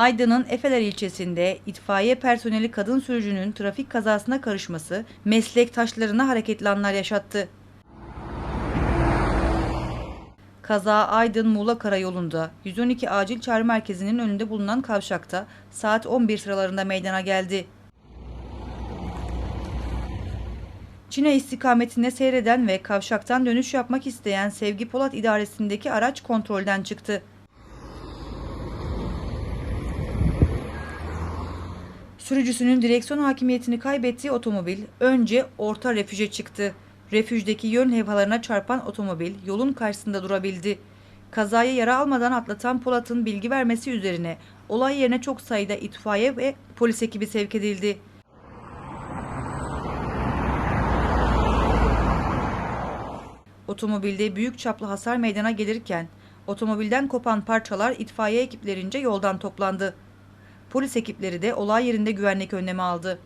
Aydın'ın Efeler ilçesinde itfaiye personeli kadın sürücünün trafik kazasına karışması meslektaşlarına hareketli anlar yaşattı. Kaza Aydın Muğla Karayolu'nda 112 acil çağrı merkezinin önünde bulunan kavşakta saat 11 sıralarında meydana geldi. Çin'e istikametinde seyreden ve kavşaktan dönüş yapmak isteyen Sevgi Polat idaresindeki araç kontrolden çıktı. Sürücüsünün direksiyon hakimiyetini kaybettiği otomobil önce orta refüje çıktı. Refüjdeki yön levhalarına çarpan otomobil yolun karşısında durabildi. Kazaya yara almadan atlatan Polat'ın bilgi vermesi üzerine olay yerine çok sayıda itfaiye ve polis ekibi sevk edildi. Otomobilde büyük çaplı hasar meydana gelirken otomobilden kopan parçalar itfaiye ekiplerince yoldan toplandı. Polis ekipleri de olay yerinde güvenlik önlemi aldı.